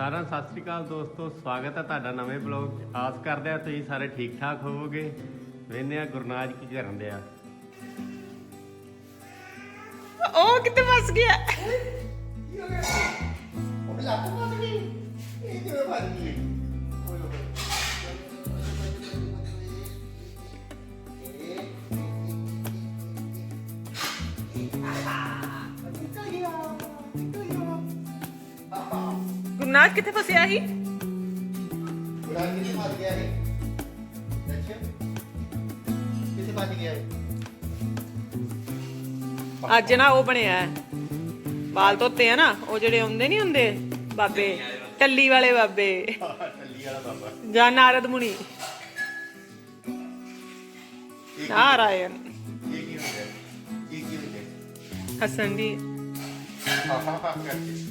ਸਾਰਿਆਂ ਨੂੰ ਸਤਿ ਸ੍ਰੀ ਅਕਾਲ ਦੋਸਤੋ ਸਵਾਗਤ ਹੈ ਤੁਹਾਡਾ ਨਵੇਂ ਬਲੌਗ 'ਚ। ਆਸ ਕਰਦੇ ਆ ਤੁਸੀਂ ਸਾਰੇ ਠੀਕ ਠਾਕ ਹੋਵੋਗੇ ਵੇਨੇ ਆ ਗੁਰਨਾਜ ਕੀ ਕਰਨ ਦੇ ਆ ਉਹ ਕਿੱਥੇ ਫਸ ਗਿਆ? ਗੁਰਨਾਥ ਕਿੱਥੇ ਫਸਿਆ ਸੀ? ਉਡਾਨ ਕਿੱਥੇ ਫਸ ਗਿਆ ਹੈ ਅੱਛਾ। ਕਿੱਥੇ ਫਸ ਗਿਆ ਹੈ ਅੱਜ ਨਾ ਉਹ ਬਣਿਆ ਹੈ। ਵਾਲ ਧੋਤੇ ਆ ਨਾ ਉਹ ਜਿਹੜੇ ਹੁੰਦੇ ਨਹੀਂ ਹੁੰਦੇ ਬਾਬੇ? ਟੱਲੀ ਵਾਲੇ ਬਾਬੇ। ਟੱਲੀ ਵਾਲਾ ਬਾਬਾ ਜਾਂ ਨਾਰਦ ਮੁਨੀ। ਨਾਰਾਇਣ। ਇਹ ਕੀ ਹੁੰਦਾ? ਇਹ ਕੀ ਹੁੰਦਾ? ਹਸਨ ਜੀ। ਹਾਂ ਹਾਂ ਹਾਂ ਕਰਕੇ।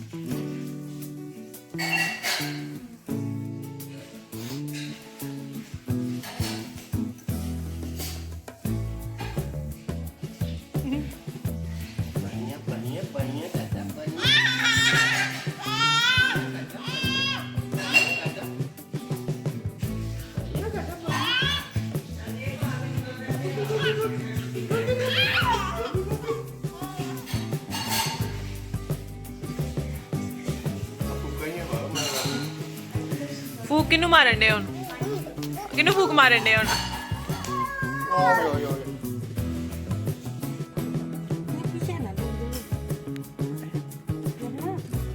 Mm-hmm. ਫੂਕ ਕਿਨੂੰ ਮਾਰਨ ਦੇ ਹੁਣ? ਕਿਨੂੰ ਫੂਕ ਮਾਰਨ ਦੇ ਹੁਣ? ਓਏ ਓਏ ਓਏ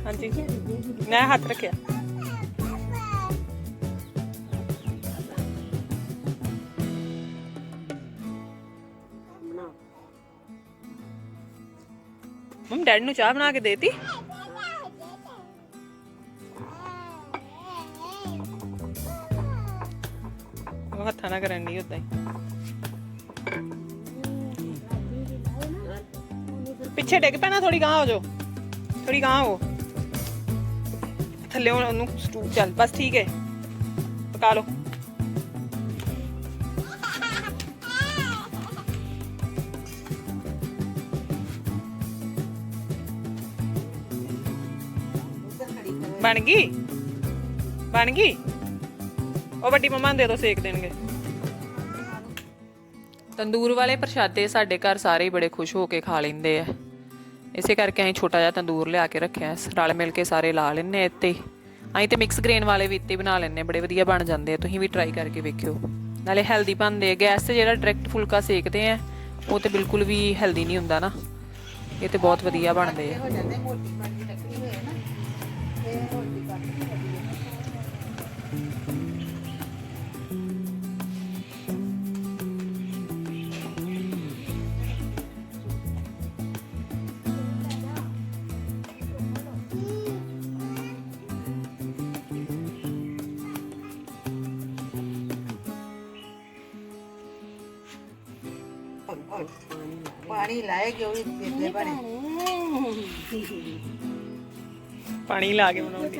ਹਾਂਜੀ। ਮੈਂ ਹੱਥ ਰੱਖਿਆ। ਮੰਮ ਡੈਡ ਨੂੰ ਚਾਹ ਬਣਾ ਕੇ ਦੇਤੀ? ਹੱਥਾਂ ਨਾਲ ਕਰਨ ਨਹੀਂ ਉਦਾਂ ਹੀ। ਪਿੱਛੇ ਡਿੱਗ ਪੈਣਾ ਥੋੜੀ ਗਾਂ ਹੋ ਜਾਓ। ਥੋੜੀ ਗਾਂ ਹੋ। ਥੱਲੇ ਉਹਨੂੰ ਸਟੂ ਚੱਲ, ਬਸ ਠੀਕ ਹੈ। ਪਕਾ ਲਓ। ਬਣ ਗਈ? ਬਣ ਗਈ? ਉਹ ਵੱਡੀ ਮਮਾ ਨੂੰ ਦੇ ਦੋ ਸੇਕ ਦੇਣਗੇ। ਤੰਦੂਰ ਵਾਲੇ ਪ੍ਰਸ਼ਾਦੇ ਸਾਡੇ ਘਰ ਸਾਰੇ ਹੀ ਬੜੇ ਖੁਸ਼ ਹੋ ਕੇ ਖਾ ਲੈਂਦੇ ਆ। ਇਸੇ ਕਰਕੇ ਅਸੀਂ ਛੋਟਾ ਜਿਹਾ ਤੰਦੂਰ ਲਿਆ ਕੇ ਰੱਖਿਆ ਰਲ ਮਿਲ ਕੇ ਸਾਰੇ ਲਾ ਲੈਨੇ ਇੱਥੇ ਅਸੀਂ ਤੇ ਮਿਕਸ ਗ੍ਰੇਨ ਵਾਲੇ ਵੀ ਇੱਥੇ ਬਣਾ ਲੈਨੇ ਬੜੇ ਵਧੀਆ ਬਣ ਜਾਂਦੇ ਆ। ਤੁਸੀਂ ਵੀ ਟਰਾਈ ਕਰਕੇ ਵੇਖਿਓ। ਨਾਲੇ ਹੈਲਦੀ ਬਣਦੇ ਆ। ਗੈਸ ਤੇ ਜਿਹੜਾ ਡਾਇਰੈਕਟ ਫੁਲਕਾ ਸੇਕਦੇ ਆ, ਉਹ ਤੇ ਬਿਲਕੁਲ ਵੀ ਹੈਲਦੀ ਨਹੀਂ ਹੁੰਦਾ ਨਾ। ਇਹ ਤੇ ਬਹੁਤ ਵਧੀਆ ਬਣਦੇ ਆ। ਪਾਣੀ ਲਾਏਗੀ ਉਹ ਵੀ ਪੀਂਦੇ ਬਣੇ ਪਾਣੀ ਲਾ ਕੇ ਬਣਾਉਂਦੇ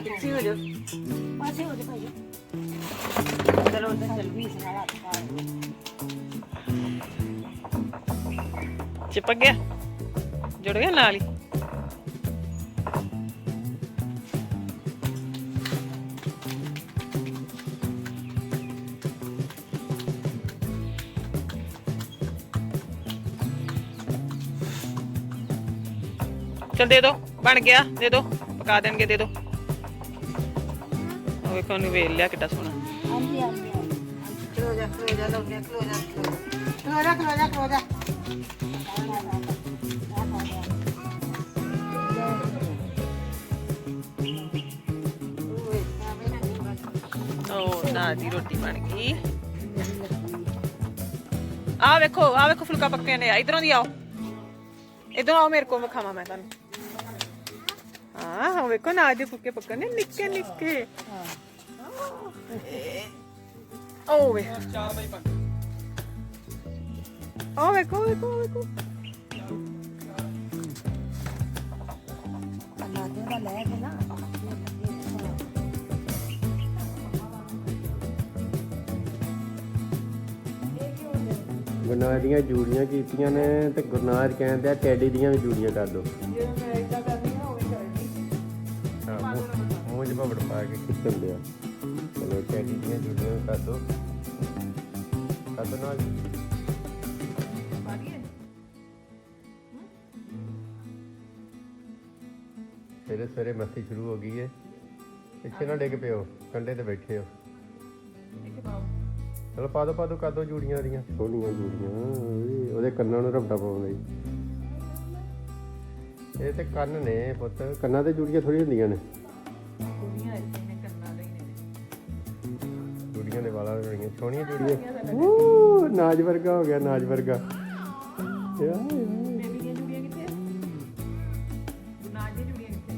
ਪਿੱਛੇ ਹੋ ਜਾ ਪਾਸੇ ਹੋ ਜਾ ਭਾਈ ਚਲੋ ਉਧਰ ਚੱਲ ਵੀ ਪਾ ਚਿਪਕ ਗਿਆ ਜੁੜ ਗਿਆ ਨਾਲ ਹੀ ਚਲ ਦੇ ਦੋ ਬਣ ਗਿਆ ਦੇ ਦੋ ਪਕਾ ਦੇਣਗੇ ਦੇ ਦੋ। ਉਹ ਵੇਖੋ ਨੂੰ ਵੇਲ ਲਿਆ ਕਿੱਡਾ ਸੋਹਣਾ। ਹਾਂਜੀ ਹਾਂਜੀ ਖਲੋ ਜਾ ਖਲੋ ਜਾ ਲੋਗੇ ਖਲੋ ਜਾ ਖਲੋ ਜਾ। ਖਲੋ ਜਾ ਖਲੋ ਜਾ ਉਹ ਨਾ ਦੀ ਰੋਟੀ ਬਣ ਗਈ। ਆ ਵੇਖੋ ਆ ਵੇਖੋ ਫੁਲਕਾ ਪੱਕੇ ਨੇ ਇਧਰੋਂ ਦੀ ਆਓ। ਇਧਰੋਂ ਆਓ ਮੇਰੇ ਕੋਲ ਵਿਖਾਵਾਂ ਮੈਂ ਤੁਹਾਨੂੰ। ਹਾਂ ਹਾਂ ਵੇਖੋ ਨਾ ਦੇ ਫੁਲਕੇ ਪੱਕੇ ਨੇ ਨਿੱਕੇ ਨਿੱਕੇ। ਉਹ ਵੇ। ਉਹ ਵੇਖੋ ਵੇਖੋ ਵੇਖੋ ਅੱਲਾ ਦੇ ਦਾ ਲੈ ਕੇ ਨਾ ਗੁਰਨਾਜ ਦੀਆਂ ਜੂੜੀਆਂ ਕੀਤੀਆਂ ਨੇ ਤੇ ਗੁਰਨਾਜ ਕਹਿੰਦੇ ਆ ਟੈਡੀ ਦੀਆਂ ਵੀ ਜੂੜੀਆਂ ਕਰ ਦਿਓ 'ਚ ਭਵੜ ਪਾ ਕੇ। ਖਿੱਚਣ ਲਿਆ? ਚਲੋ ਟੈਡੀ ਦੀਆਂ ਜੁੜੀਆਂ ਕਰ ਦੋ। ਕਰ ਦੋ ਨਾਲ। ਸਵੇਰੇ ਸਵੇਰੇ ਮਸਤੀ ਸ਼ੁਰੂ ਹੋ ਗਈ ਏ। ਪਿੱਛੇ ਨਾ ਡਿੱਗ ਪਿਓ ਕੰਡੇ ਤੇ ਬੈਠੇ ਹੋ। ਚਲੋ ਪਾ ਦੋ ਪਾ ਦੋ ਕਰ ਦੋ ਜੂੜੀਆਂ ਦੀਆਂ ਸੋਹਣੀਆਂ ਜੂੜੀਆਂ ਓਏ, ਉਹਦੇ ਕੰਨਾਂ ਨੂੰ ਰਬੜਾ ਪਾਉਂਦਾ ਜੀ ਇਹ ਤੇ ਕੰਨ ਨੇ ਪੁੱਤ। ਕੰਨਾਂ ਤੇ ਜੂੜੀਆਂ ਥੋੜੀ ਹੁੰਦੀਆਂ ਨੇ। ਬਣੀਆਂ ਸੋਹਣੀਆਂ ਜੂੜੀਆਂ ਓ ਨਾਜ ਵਰਗਾ ਹੋ ਗਿਆ ਨਾਜ ਵਰਗਾ। ਯਾ, ਯਾ। ਬੇਬੀ ਦੀਆਂ ਜੁੜੀਆਂ ਕਿੱਥੇ? ਗੁਨਾਜ ਦੀਆਂ ਜੁੜੀਆਂ ਕਿੱਥੇ?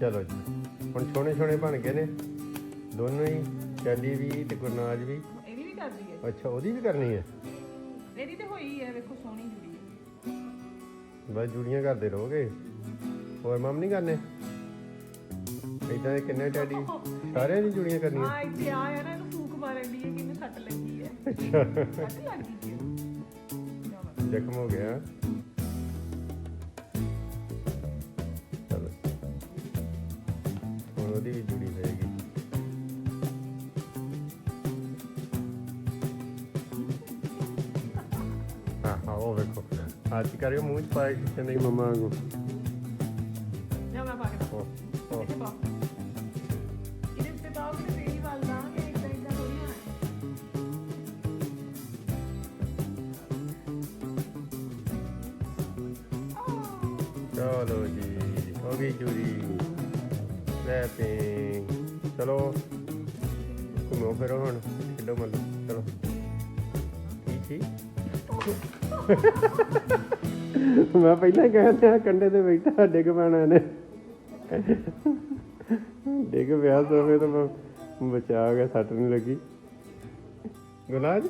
ਚਲੋ ਜੀ। ਹੁਣ ਛੋਣੇ ਛੋਣੇ ਬਣ ਗਏ ਨੇ। ਦੋਨੋਂ ਹੀ ਚੈਲੀ ਵੀ ਤੇ ਗੁਰਨਾਜ ਵੀ। ਇਹਦੀ ਵੀ ਕਰਦੀ ਹੈ ਅੱਛਾ ਉਹਦੀ ਵੀ ਕਰਨੀ ਹੈ? ਇਹਦੀ ਤੇ ਹੋਈ ਹੈ ਵੇਖੋ ਸੋਹਣੀ ਜੁੜੀ ਹੈ। ਬਸ ਜੁੜੀਆਂ ਕਰਦੇ ਰਹੋਗੇ? ਹੋਰ ਮਮ ਨਹੀਂ ਕਰਨੇ? ਇਦਾਂ ਦੇ ਕਿੰਨੇ ਟੈਡੀ ਸਾਰਿਆਂ ਦੀ ਜੁੜੀਆਂ ਕਰਨੀਆਂ। ਆ ਇੱਥੇ ਆ ਹੈ ਨਾ ਇਹਨੂੰ ਫੂਕ ਮਾਰਨ ਦੀ ਹੈ ਕਿੰਨੇ ਸੱਟ ਲੱਗੀ ਹੈ। ਅੱਛਾ। ਸੱਟ ਲੱਗੀ ਜੀ ਜ਼ਖਮ ਹੋ ਗਿਆ। ਚਲੋ। ਹੁਣ ਉਹਦੀ ਵੀ ਜੁੜੀ ਹੋਏਗੀ ਹਾਂ ਹਾਂ ਉਹ ਵੇਖੋ। ਅੱਜ ਕਰਿਓ ਮੂੰਹ ਚ ਪਾਏ ਕਿ ਨਹੀਂ ਮਮਾ ਨੂੰ ਚਲੋ ਜੀ ਹੋ ਗਈ ਰੈਪਿੰਗ ਚਲੋ ਘੁੰਮੋ ਫਿਰੋ ਹੁਣ ਖੇਡੋ ਮੱਲੋ ਚਲੋ। ਕੀ ਸੀ ਮੈਂ ਪਹਿਲਾਂ ਕਹਿ ਰਿਹਾ ਕੰਡੇ ਤੇ ਬੈਠਾ ਡਿੱਗ ਪੈਣਾ ਨੇ ਡਿੱਗ ਪਿਆ ਸੋਫੇ ਤੋਂ ਮੈਂ ਬਚਾ ਗਿਆ ਸੱਟ ਨਹੀਂ ਲੱਗੀ। ਗੁਨਾਜ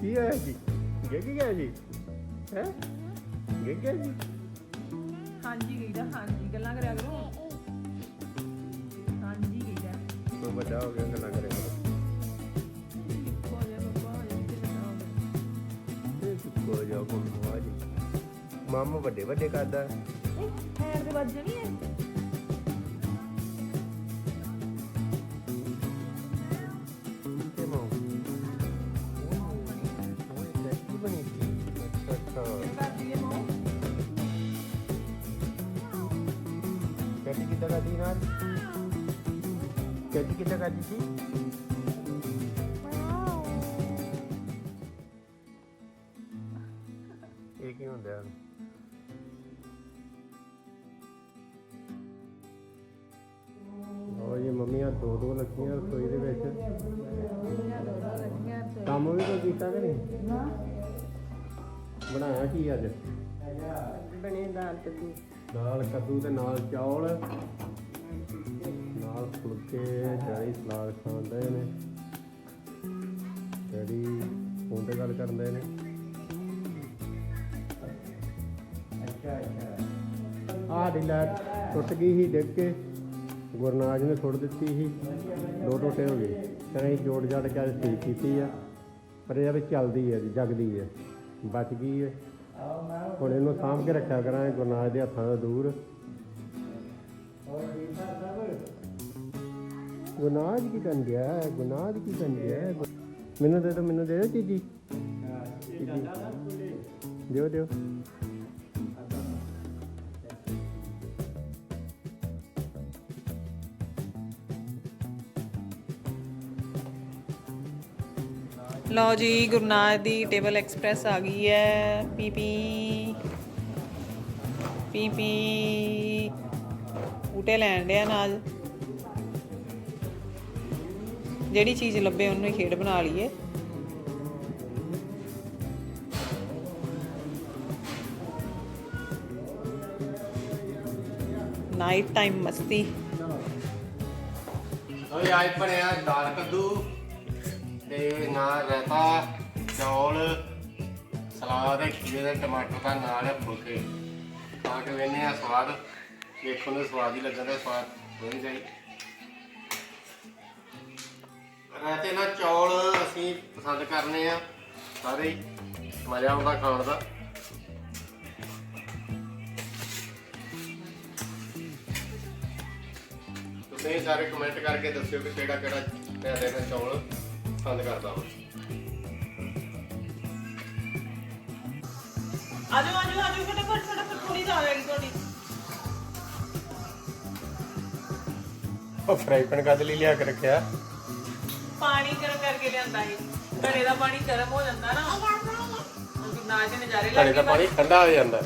ਕੀ ਹੋਇਆ ਜੀ? ਗਿੱਗ ਗਿਆ ਜੀ? ਹੈ? ਗਿੱਗ ਗਿਆ ਜੀ? ਹਾਂਜੀ ਗਈਦਾ ਹਾਂਜੀ ਗੱਲਾਂ ਕਰਿਆ ਕਰੋ। ਹਾਂਜੀ ਗਈਦਾ ਤੂੰ ਵੱਡਾ ਹੋ ਗਿਆ ਗੱਲਾਂ ਕਰੇ। ਹੋ ਜਾ ਬੱਬਾ ਹੋ ਜਾ ਕਿਤੇ ਵੱਡਾ ਹੋ ਗਿਆ ਇਹ ਕੋ ਜਾ ਕੋ ਜੀ ਮਾਮਾ ਵੱਡੇ ਵੱਡੇ ਕਰਦਾ ਹੈਰ ਦੇ ਵੱਜ ਨਹੀਂ ਹੈ। ਕੈਟੀ ਕਿੱਦਾਂ ਕਰਦੀ ਨਾਲ ਕੈਟੀ ਕਿੱਦਾਂ ਕਰਦੀ ਸੀ ਇਹ ਕੀ ਹੁੰਦਾ ਹੈ ਉਹ ਜੀ ਮੰਮੀਆਂ ਦੋ ਦੋ ਲੱਗੀਆਂ ਰਸੋਈ ਦੇ ਵਿੱਚ ਕੰਮ ਵੀ ਕੋਈ ਕੀਤਾ ਕਿ ਨਹੀਂ ਬਣਾਇਆ ਕੀ ਅੱਜ ਬਣੇ ਦਾਲ ਕੱਦੂ ਦਾਲ ਕੱਦੂ ਤੇ ਨਾਲ ਚੌਲ। ਨਾਲ ਫੁਲਕੇ ਡੈਡੀ ਸਲਾਦ ਖਾਂਦੇ ਨੇ। ਡੈਡੀ ਫੋਨ ਤੇ ਗੱਲ ਕਰਦੇ ਨੇ। ਅੱਛਾ ਅੱਛਾ। ਆਹ ਲਾਈਟ ਟੁੱਟ ਗਈ ਸੀ ਡਿੱਗ ਕੇ। ਗੁਰਨਾਜ ਨੇ ਸੁੱਟ ਦਿੱਤੀ ਸੀ। ਦੋ ਟੋਟੇ ਹੋ ਗਏ। ਅਸੀਂ ਜੋੜ ਜੜ ਕੇ ਠੀਕ ਕੀਤੀ ਆ। ਪਰ ਇਹ ਵੀ ਚੱਲਦੀ ਹੈ ਜਗਦੀ ਹੈ ਬਚ ਗਈ ਹੈ ਹੁਣ ਇਹਨੂੰ ਸਾਂਭ ਕੇ ਰੱਖਿਆ ਕਰਾਂ ਗੁਰਨਾਜ ਦੇ ਹੱਥਾਂ ਤੋਂ ਦੂਰ ਗੁਨਾਜ ਕੀ ਕਰਨ ਗਿਆ ਹੈ? ਗੁਨਾਜ ਕੀ ਕਰਨ ਗਿਆ ਮੈਨੂੰ ਦੇ ਦੋ ਮੈਨੂੰ ਦੇ ਦਿਓ ਚੀਜੀ। ਦਿਓ ਦਿਓ ਲਓ ਜੀ ਗੁਰਨਾਜ ਦੀ ਟੇਬਲ ਐਕਸਪ੍ਰੈਸ ਆ ਗਈ ਹੈ। ਪੀ ਪੀ ਬੂਟੇ ਲੈਣ ਡਿਆ ਨਾਲ। ਜਿਹੜੀ ਚੀਜ਼ ਲੱਭੇ ਉਹਨੂੰ ਹੀ ਖੇਡ ਬਣਾ ਲਈਏ। ਨਾਈਟ ਟਾਈਮ ਮਸਤੀ। ਓਏ ਅੱਜ ਬਣਿਆ ਦਾਲ ਕੱਦੂ। ਰਹਿਤਾ ਚੌਲ, ਸਲਾਦ, ਖੀਰੇ ਦਾ ਟਮਾਟਰ ਦਾ ਨਾਲ ਫੁਲਕੇ। ਖਾ ਕੇ ਆ ਸਵਾਦ ਦੇਖੋ ਨੂੰ ਸਵਾਦ ਹੀ ਲੱਗਦਾ, ਸਵਾਦ ਹੋਣੀ ਚਾਹੀਦੀ ਚੌਲ ਅਸੀਂ ਪਸੰਦ ਕਰਨੇ ਆ, ਸਾਰੇ ਹੀ, ਮਜ਼ਾ ਆਉਂਦਾ ਖਾਣ ਦਾ। ਤੁਸੀਂ ਸਾਰੇ ਕਮੈਂਟ ਕਰਕੇ ਦੱਸਿਓ ਕਿ ਕਿਹੜਾ ਕਿਹੜਾ ਪਿਆਰੇ ਦਾ ਚੌਲ। ਪਸੰਦ ਕਰਦਾ ਵਾ ਆਜੋ ਆਜੋ ਆਜੋ ਫਟਾਫਟ ਫਟਾਫਟ ਥੋੜੀ ਜਾ ਰਹੀ ਤੁਹਾਡੀ। ਉਹ ਫਰਾਈ ਪੈਨ ਕਦ ਲਈ ਲਿਆ ਕੇ ਰੱਖਿਆ। ਪਾਣੀ ਗਰਮ ਕਰਕੇ ਲਿਆਂਦਾ ਸੀ ਘੜੇ ਦਾ ਪਾਣੀ ਗਰਮ ਹੋ ਜਾਂਦਾ ਨਾ। ਉਹ ਨਾ ਦੇ ਨਜ਼ਾਰੇ ਘੜੇ ਦਾ ਪਾਣੀ ਠੰਡਾ ਹੋ ਜਾਂਦਾ।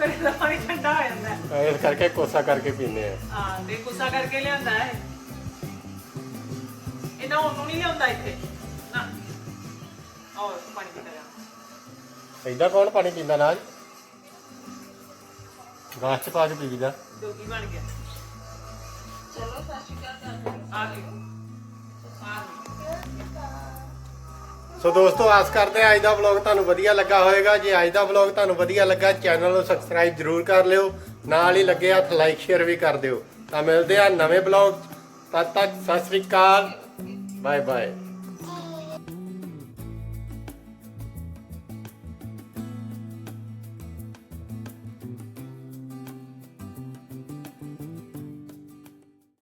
ਘੜੇ ਦਾ ਪਾਣੀ ਠੰਡਾ ਹੋ ਜਾਂਦਾ। ਹੈ। ਇਸ ਕਰਕੇ ਕੋਸਾ ਕਰਕੇ ਪੀਂਦੇ ਆ। ਹਾਂ ਤੇ ਗੁੱਸਾ ਕਰਕੇ ਲਿਆਂਦਾ ਹੈ ਇਹਨਾਂ ਉਹਨੂੰ ਨਹੀਂ ਲਿਆਉਂਦਾ ਇੱਥੇ? ਨਾ। ਔਰ ਪਾਣੀ ਪੀਤਾ ਜਾ। ਕੌਣ ਪਾਣੀ ਪੀਂਦਾ ਨਾਲ? ਗਾਸ ਚ ਪਾ ਕੇ ਪੀਵੀਦਾ ਦੋਗੀ ਬਣ ਗਿਆ। ਚਲੋ ਸਤਿ ਸ਼੍ਰੀ ਅਕਾਲ ਆ ਗਏ। ਆ ਗਏ। ਸੋ ਦੋਸਤੋ ਆਸ ਕਰਦੇ ਆ ਅੱਜ ਦਾ ਵਲੌਗ ਤੁਹਾਨੂੰ ਵਧੀਆ ਲੱਗਾ ਹੋਵੇਗਾ। ਜੇ ਅੱਜ ਦਾ ਵਲੌਗ ਤੁਹਾਨੂੰ ਵਧੀਆ ਲੱਗਾ ਚੈਨਲ ਨੂੰ ਸਬਸਕ੍ਰਾਈਬ ਜਰੂਰ ਕਰ ਲਿਓ। ਨਾਲ ਹੀ ਲੱਗੇ ਹੱਥ ਲਾਈਕ ਸ਼ੇਅਰ ਵੀ ਕਰ ਦਿਓ। ਤਾਂ ਮਿਲਦੇ ਆ ਨਵੇਂ ਵਲੌਗ। ਤਦ ਤੱਕ ਸਤਿ ਸ੍ਰੀ ਅਕਾਲ। Bye bye.